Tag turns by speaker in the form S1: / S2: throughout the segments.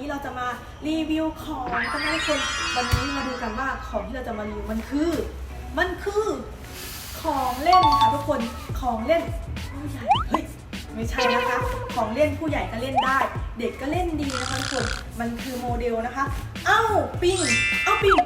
S1: นี้เราจะมารีวิวของกันนะทุกคนวันนี้มาดูกันว่าของที่เราจะมารีวิวมันคือ มันคือของเล่นค่ะทุกคนของเล่นผู้ใหญ่เฮ้ยไม่ใช่นะคะ ของเล่นผู้ใหญ่ก็เล่นได้ เด็กก็เล่นดีนะคะทุกคนมันคือโมเดลนะคะ เอ้าปิงเอ้าปิง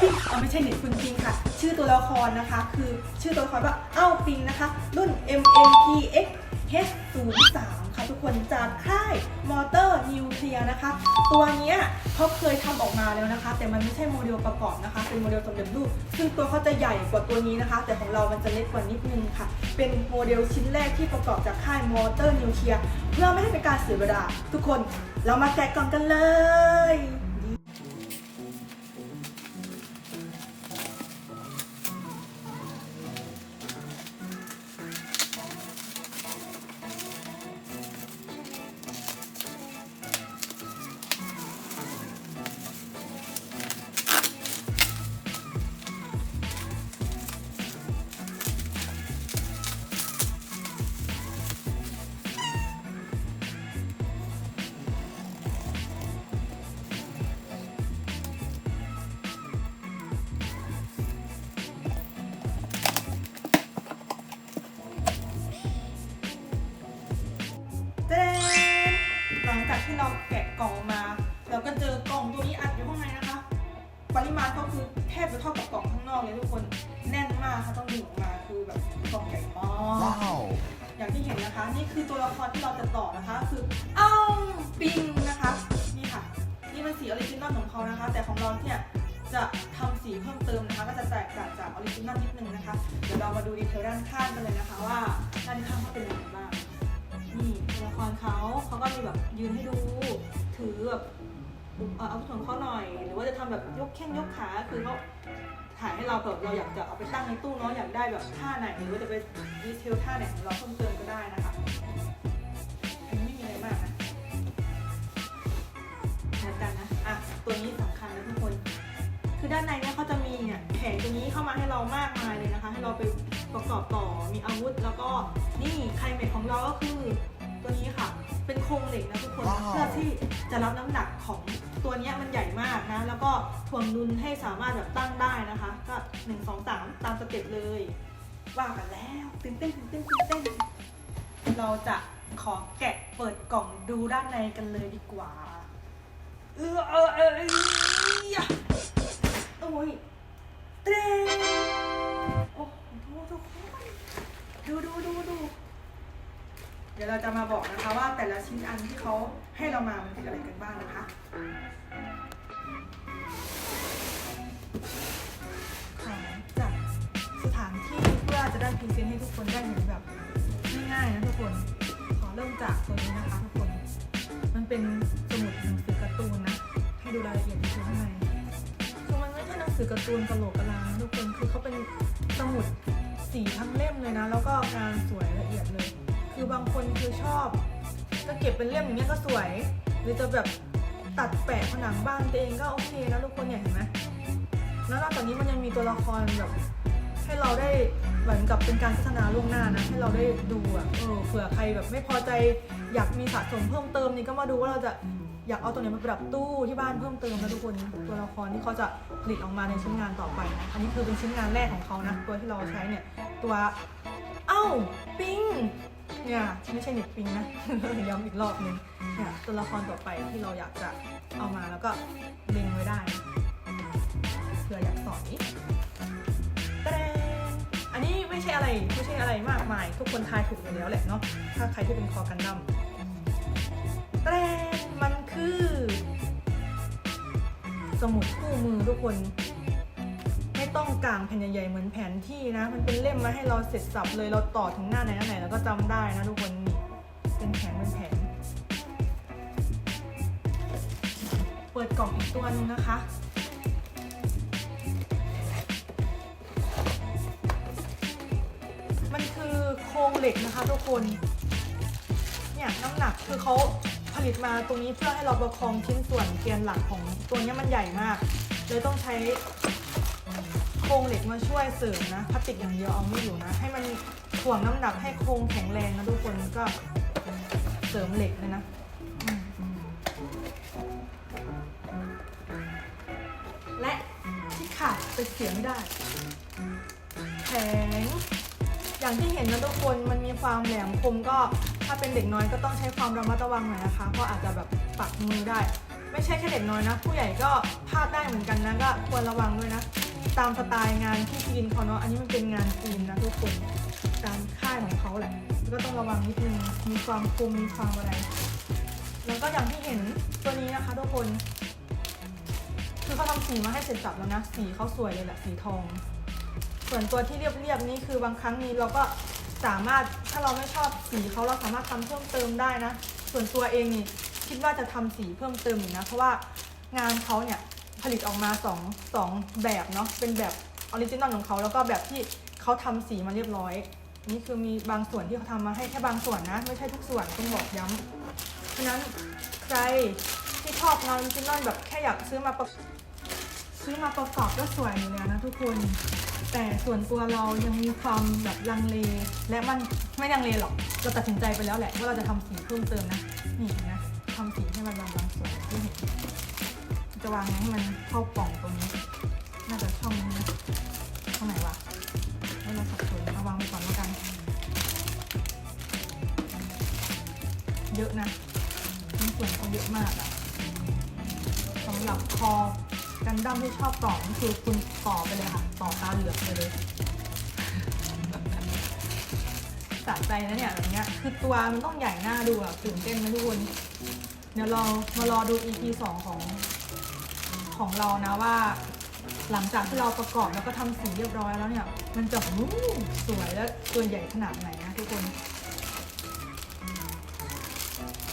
S1: ปิงเอาไม่ใช่เน็ตคุณปิงค่ะ ชื่อตัวละครนะคะ คือชื่อตัวละครว่าเอ้าปิงนะคะ รุ่น MMPX H03 ค่ะทุกคนจากค่ายมอเตอร์นิวเคลียร์นะคะ ตัวเนี้ยเขาเคยทำออกมาแล้วนะคะ แต่มันไม่ใช่โมเดลประกอบนะคะ เป็นโมเดลสำเร็จรูป ซึ่งตัวเขาจะใหญ่กว่าตัวนี้นะคะ แต่ของเรามันจะเล็กกว่านิดนึงค่ะ เป็นโมเดลชิ้นแรกที่ประกอบจากค่ายมอเตอร์นิวเคลียร์เพื่อไม่ให้เป็นการเสียเวลาทุกคนเรามาแกะกล่องกันเลย ที่เราแกะกล่องมา เราก็เจอกล่องตัวนี้อัดอยู่ข้างในนะคะ ปริมาณก็คือแทบจะเท่ากับกล่องข้างนอกเลยทุกคนแน่นมากค่ะต้องดึงออกมาคือแบบกล่องใหญ่มาก
S2: Wow.
S1: อย่างที่เห็นนะคะ นี่คือตัวละครที่เราจะต่อนะคะ คือเอ้าปิงนะคะนี่ค่ะ นี่เป็นสีออริจินอลของเขานะคะ แต่ของเราเนี่ยจะทำสีเพิ่มเติมนะคะ ก็จะแตกต่างจากออริจินอลนิดนึงนะคะ เดี๋ยวเรามาดูดีเทลด้านข้างกันเลยนะคะ ว่าด้านข้างเขาเป็นยังไงบ้าง นี่ตัวละครเขาเขาก็มีแบบยืนให้ดู ถือแบบเอ่ออาวุธของเขาหน่อย หรือว่าจะทำแบบยกแข้งยกขาคือเขาถ่ายให้เราแบบเราอยากจะเอาไปตั้งในตู้เนาะอยากได้แบบท่าไหนหรือว่าจะไปดีเทลท่าไหนของเราเพิ่มเติมก็ได้นะคะอันนี้ไม่มีอะไรมากนะเหนกันนะอะตัวนี้สำคัญนะทุกคน คือด้านในเนี่ยเขาจะมีเนี่ยแผงตัวนี้เข้ามาให้เรามากมายเลยนะคะ ให้เราไป ประกอบต่อมีอาวุธ แล้วก็นี่ไคลเมทของเราก็คือตัวนี้ค่ะ เป็นโครงเหล็กนะทุกคน
S2: ว้าว
S1: เพื่อที่จะรับน้ำหนักของตัวเนี้ยมันใหญ่มากนะ แล้วก็ถ่วงดุลให้สามารถแบบตั้งได้นะคะ ก็หนึ่งสองสามตามสเต็ปเลย ว่ากันแล้วตื่นเต้นตื่นเต้นตื่นเต้น เราจะขอแกะเปิดกล่องดูด้านในกันเลยดีกว่า เออเออเออเอยะโอ้ย ดูดูดูดูเดี๋ยวเราจะมาบอกนะคะว่าแต่ละชิ้นอันที่เขาให้เรามามันคืออะไรกันบ้างนะคะขายจากสถานที่เพื่อจะได้พรีเซนต์ให้ทุกคนได้เห็นแบบง่ายๆนะทุกคนขอเริ่มจากตัวนี้นะคะทุกคน มันเป็นสมุดหนังสือการ์ตูนนะให้ดูรายละเอียดดีเทลข้างในคือมันไม่ใช่หนังสือการ์ตูนกะโหลกกระลาทุกคนคือเขาเป็นสมุด สีทั้งเล่มเลยนะ แล้วก็งานสวยละเอียดเลย คือบางคนคือชอบจะเก็บเป็นเล่มอย่างเงี้ยก็สวย หรือจะแบบตัดแปะผนังบ้านตัวเองก็โอเคนะทุกคนเนี่ยเห็นไหมแล้วนอกจากนี้มันยังมีตัวละครแบบให้เราได้เหมือนกับเป็นการพัฒนาล่วงหน้านะ ให้เราได้ดูอะเออเผื่อใครแบบไม่พอใจอยากมีสะสมเพิ่มเติมนี่ก็มาดูว่าเราจะ อยากเอาตัวไหนมาปรับตู้ที่บ้านเพิ่มเติมนะทุกคนตัวละครที่เขาจะผลิตออกมาในชิ้นงานต่อไปนะอันนี้คือเป็นชิ้นงานแรกของเขานะตัวที่เราใช้เนี่ยตัวเอ้าปิงเนี่ยไม่ใช่เน็ตปิงนะย้ำอีกรอบนึงเนี่ยตัวละครต่อไปที่เราอยากจะเอามาแล้วก็เล็งไว้ได้เผื่ออยากสอนอีกตะแอันนี้ไม่ใช่อะไรไม่ใช่อะไรมากมาย ทุกคนทายถูกอยู่แล้วแหละเนาะถ้าใครที่เป็นคอกันดั้มตะแด มุดคู่มือทุกคน ไม่ต้องกางแผ่นใหญ่ๆเหมือนแผนที่นะ มันเป็นเล่มมาให้เราเสร็จสับเลยเราต่อถึงหน้าไหนหน้าไหนแล้วก็จำได้นะทุกคนนี่เป็นแผนเป็นแผน เปิดกล่องอีกตัวหนึงนะคะมันคือโครงเหล็กนะคะทุกคน เนี่ยน้ำหนักคือเขา ผลิตมาตรงนี้เพื่อให้เราประคองชิ้นส่วนเกียนหลักของตัวนี้มันใหญ่มากเลยต้องใช้โครงเหล็กมาช่วยเสริมนะพลาสติกอย่างเดียวเอาไม่อยู่นะ ให้มันถ่วงน้ำหนักให้โครงแข็งแรงนะทุกคนก็เสริมเหล็กเลยนะและที่ขาดไปเสียไม่ได้แข็ง อย่างที่เห็นนะทุกคนมันมีความแหลมคมก็ ถ้าเป็นเด็กน้อยก็ต้องใช้ความระมัดระวังหน่อยนะคะเพราะอาจจะแบบปักมือได้ ไม่ใช่แค่เด็กน้อยนะ ผู้ใหญ่ก็พลาดได้เหมือนกันนะก็ควรระวังด้วยนะ ตามสไตล์งานที่จีนเขาเนาะอันนี้มันเป็นงานจีนนะทุกคนการค่ายของเขาแหละก็ต้องระวังนิดนึงมีความคมมีความอะไร แล้วก็อย่างที่เห็นตัวนี้นะคะทุกคน คือเขาทำสีมาให้เสร็จสับแล้วนะ สีเขาสวยเลยแหละสีทอง ส่วนตัวที่เรียบๆนี่คือบางครั้งนี้เราก็สามารถถ้าเราไม่ชอบสีเขาเราสามารถทำเพิ่มเติมได้นะ ส่วนตัวเองนี่คิดว่าจะทำสีเพิ่มเติมอยู่นะ เพราะว่างานเขาเนี่ยผลิตออกมาสองสองแบบเนาะเป็นแบบออริจินอลของเขาแล้วก็แบบที่เขาทำสีมาเรียบร้อย นี่คือมีบางส่วนที่เขาทำมาให้แค่บางส่วนนะ ไม่ใช่ทุกส่วนต้องบอกย้ำเพราะฉะนั้นใครที่ชอบงานออริจินอลแบบแค่อยากซื้อมาประซื้อมาประกอบก็สวยอยู่แล้วนะทุกคน แต่ส่วนตัวเรายังมีความแบบลังเล และมันไม่ลังเลหรอกเราตัดสินใจไปแล้วแหละว่าเราจะทำสีเพิ่มเติมนะนี่นะทำสีให้มันบางๆสวยที่เห็นจะวางไงให้มันเข้ากล่องตรงนี้ น่าจะช่องนี้นะช่องไหนวะให้เราสับสนเอาวางไปก่อนแล้วกัน เยอะนะมีส่วนเขาเยอะมากอะสำหรับคอ กันดั้มที่ชอบต่อนี่คือคุณต่อไปเลยค่ะต่อตาเหลือกไปเลยสะใจนะเนี่ยแบบเนี้ยคือตัวมันต้องใหญ่หน้าดูอะตื่นเต้นไหมทุกคนเดี๋ยวเรามารอดู EP 2 ของของเรานะว่า หลังจากที่เราประกอบแล้วก็ทำสีเรียบร้อยแล้วเนี่ย มันจะสวยและตัวใหญ่ขนาดไหนนะทุกคน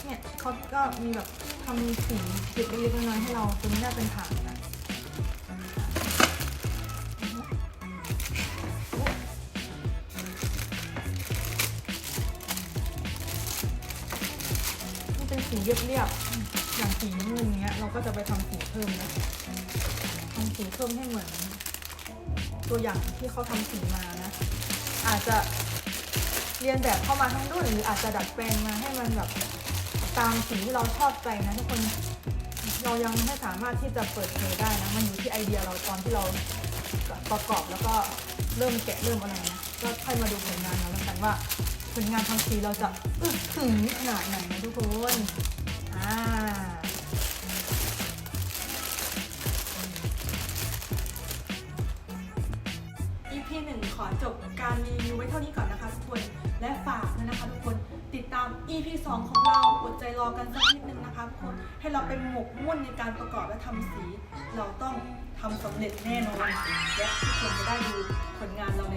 S1: เนี่ยเขาก็มีแบบทำสีจุดเล็กๆน้อยๆให้เราตรงนี้น่าเป็นฐานนะ สีเรียบๆอย่างสีน้ำเงินเนี้ย เราก็จะไปทำสีเพิ่มนะทำสีเพิ่มให้เหมือน ตัวอย่างที่เขาทำสีมานะ อาจจะเรียนแบบเข้ามาทั้งรุ่นหรืออาจจะดัดแปลงมาให้มันแบบตามสิ่งที่เราชอบใจนะทุกคนเรายังไม่สามารถที่จะเปิดเผยได้นะ มันอยู่ที่ไอเดียเราตอนที่เราประกอบแล้วก็เริ่มแกะเริ่มอะไรนะก็ค่อยมาดูผลงานเราแล้วกันว่า ผลงานทำสีเราจะอึดถึงขนาดไหนนะทุกคนอ่า EP หนึ่งขอจบการรีวิวไว้เท่านี้ก่อนนะคะทุกคน และฝากด้วยนะคะทุกคนติดตาม EP 2 ของเราอดใจรอกันสักนิดนึงนะคะทุกคนให้เราเป็นหมกมุ่นในการประกอบและทำสี เราต้องทำสำเร็จแน่นอนและทุกคนจะได้ดูผลงานเราใน